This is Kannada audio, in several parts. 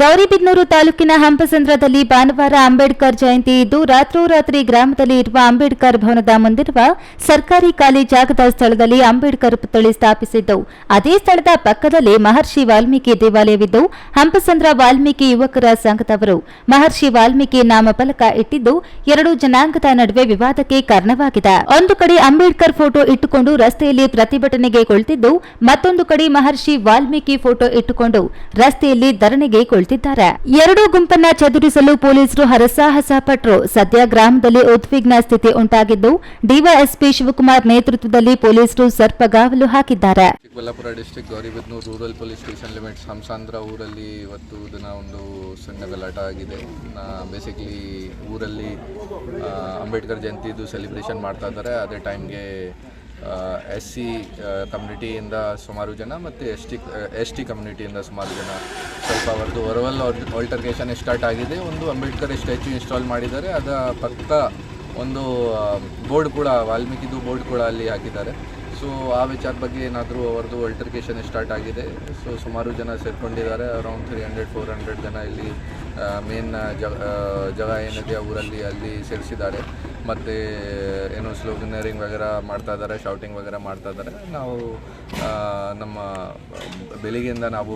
ಗೌರಿಬಿದನೂರು ತಾಲೂಕಿನ ಹಂಪಸಂದ್ರದಲ್ಲಿ ಭಾನುವಾರ ಅಂಬೇಡ್ಕರ್ ಜಯಂತಿ ಇದ್ದು, ರಾತ್ರೋರಾತ್ರಿ ಗ್ರಾಮದಲ್ಲಿ ಇರುವ ಅಂಬೇಡ್ಕರ್ ಭವನದ ಮುಂದಿರುವ ಸರ್ಕಾರಿ ಖಾಲಿ ಜಾಗದ ಸ್ಥಳದಲ್ಲಿ ಅಂಬೇಡ್ಕರ್ ಪುತ್ಥಳಿ ಸ್ಥಾಪಿಸಿದ್ದು. ಅದೇ ಸ್ಥಳದ ಪಕ್ಕದಲ್ಲಿ ಮಹರ್ಷಿ ವಾಲ್ಮೀಕಿ ದೇವಾಲಯವಿದ್ದು, ಹಂಪಸಂದ್ರ ವಾಲ್ಮೀಕಿ ಯುವಕರ ಸಂಘದವರು ಮಹರ್ಷಿ ವಾಲ್ಮೀಕಿ ನಾಮಫಲಕ ಇಟ್ಟಿದ್ದು, ಎರಡು ಜನಾಂಗದ ನಡುವೆ ವಿವಾದಕ್ಕೆ ಕಾರಣವಾಗಿದೆ. ಒಂದು ಕಡೆ ಅಂಬೇಡ್ಕರ್ ಫೋಟೋ ಇಟ್ಟುಕೊಂಡು ರಸ್ತೆಯಲ್ಲಿ ಪ್ರತಿಭಟನೆಗೆ ಕುಳಿತಿದ್ದು, ಮತ್ತೊಂದು ಕಡೆ ಮಹರ್ಷಿ ವಾಲ್ಮೀಕಿ ಫೋಟೋ ಇಟ್ಟುಕೊಂಡು ರಸ್ತೆಯಲ್ಲಿ ಧರಣಿಗೆ ಕುಳಿತಿದ್ದಾರೆ ಎರಡೂ ಗುಂಪನ್ನ ಚದುರಿಸಲು ಪೊಲೀಸರು ಹರಸಾಹಸ ಪಟ್ಟರು ಸದ್ಯ ಗ್ರಾಮದಲ್ಲಿ ಉದ್ವಿಗ್ನ ಸ್ಥಿತಿ ಉಂಟಾಗಿದ್ದು, ಡಿವೈಎಸ್ಪಿ ಶಿವಕುಮಾರ್ ನೇತೃತ್ವದಲ್ಲಿ ಪೊಲೀಸರು ಸರ್ಪಗಾವಲು ಹಾಕಿದ್ದಾರೆ. Chikkaballapur district Gauribidanur rural police station limits Hamsandra ಊರಲ್ಲಿ ಇವತ್ತು ದಿನ ಒಂದು ಸಣ್ಣ ಗಲಾಟ ಆಗಿದೆ. ಬೇಸಿಕ್ಲಿ ಊರಲ್ಲಿ ಅಂಬೇಡ್ಕರ್ ಜಯಂತಿದು ಸೆಲೆಬ್ರೇಷನ್ ಮಾಡ್ತಾ ಇದ್ದಾರೆ. ಅದೇ ಟೈಮ್ಗೆ ಎಸ್ ಸಿ ಕಮ್ಯುನಿಟಿಯಿಂದ ಸುಮಾರು ಜನ ಮತ್ತು ಎಸ್ ಟಿ ಎಸ್ ಟಿ ಕಮ್ಯುನಿಟಿಯಿಂದ ಸುಮಾರು ಜನ ಸ್ವಲ್ಪ ಅವರದ್ದು ಒರವಲ್ ಆಲ್ಟರ್ಗೇಷನ್ ಸ್ಟಾರ್ಟ್ ಆಗಿದೆ. ಒಂದು ಅಂಬೇಡ್ಕರ್ ಸ್ಟ್ಯಾಚ್ಯೂ ಇನ್ಸ್ಟಾಲ್ ಮಾಡಿದ್ದಾರೆ. ಅದರ ಪಕ್ಕ ಒಂದು ಬೋರ್ಡ್ ಕೂಡ, ವಾಲ್ಮೀಕಿದು ಬೋರ್ಡ್ ಕೂಡ ಅಲ್ಲಿ ಹಾಕಿದ್ದಾರೆ. ಸೊ ಆ ವಿಚಾರ ಬಗ್ಗೆ ಏನಾದರೂ ಅವ್ರದ್ದು ಅಲ್ಟರ್ಕೇಷನ್ ಸ್ಟಾರ್ಟ್ ಆಗಿದೆ. ಸೊ ಸುಮಾರು ಜನ ಸೇರ್ಕೊಂಡಿದ್ದಾರೆ. Around three hundred four hundred ಜನ ಇಲ್ಲಿ ಮೇನ್ ಜಗ ಜಾಗ ಏನಿದೆ ಊರಲ್ಲಿ ಅಲ್ಲಿ ಸೇರಿಸಿದ್ದಾರೆ. ಮತ್ತು, ಏನು ಸ್ಲೋಗನರಿಂಗ್ ವಗೇರ ಮಾಡ್ತಾ ಇದ್ದಾರೆ ಶೌಟಿಂಗ್ ವಗೇರ ಮಾಡ್ತಾ ಇದ್ದಾರೆ. ನಾವು ನಮ್ಮ, ಬೆಳಿಗ್ಗೆಯಿಂದ ನಾವು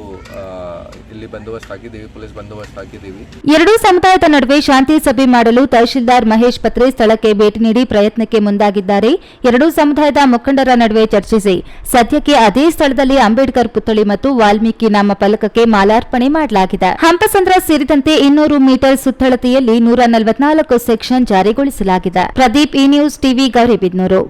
ಇಲ್ಲಿ ಬಂದೋಬಸ್ತ್ ಹಾಕಿದ್ದೀವಿ, ಪೊಲೀಸ್ ಬಂದೋಬಸ್ತ್ ಹಾಕಿದ್ದೀವಿ. ಎರಡೂ ಸಮುದಾಯದ ನಡುವೆ ಶಾಂತಿ ಸಭೆ ಮಾಡಲು ತಹಶೀಲ್ದಾರ್ ಮಹೇಶ್ ಪತ್ರೆ ಸ್ಥಳಕ್ಕೆ ಭೇಟಿ ನೀಡಿ ಪ್ರಯತ್ನಕ್ಕೆ ಮುಂದಾಗಿದ್ದಾರೆ. ಎರಡೂ ಸಮುದಾಯದ ಮುಖಂಡರ ನಡುವೆ ಚರ್ಚಿಸಿ. ಸದ್ಯಕ್ಕೆ ಅದೇ ಸ್ಥಳದಲ್ಲಿ ಅಂಬೇಡ್ಕರ್ ಪುತ್ಥಳಿ ಮತ್ತು ವಾಲ್ಮೀಕಿ ನಾಮ ಫಲಕಕ್ಕೆ ಮಾಲಾರ್ಪಣೆ ಮಾಡಲಾಗಿದೆ. ಹಂಪಸಂದ್ರ ಸೇರಿದಂತೆ ಇನ್ನೂರು ಮೀಟರ್ ಸುತ್ತಳತೆಯಲ್ಲಿ ನೂರ ನಲವತ್ನಾಲ್ಕು ಸೆಕ್ಷನ್ ಜಾರಿಗೊಳಿಸಲಾಗಿದೆ. Pradeep, E news TV, Gauribidanur.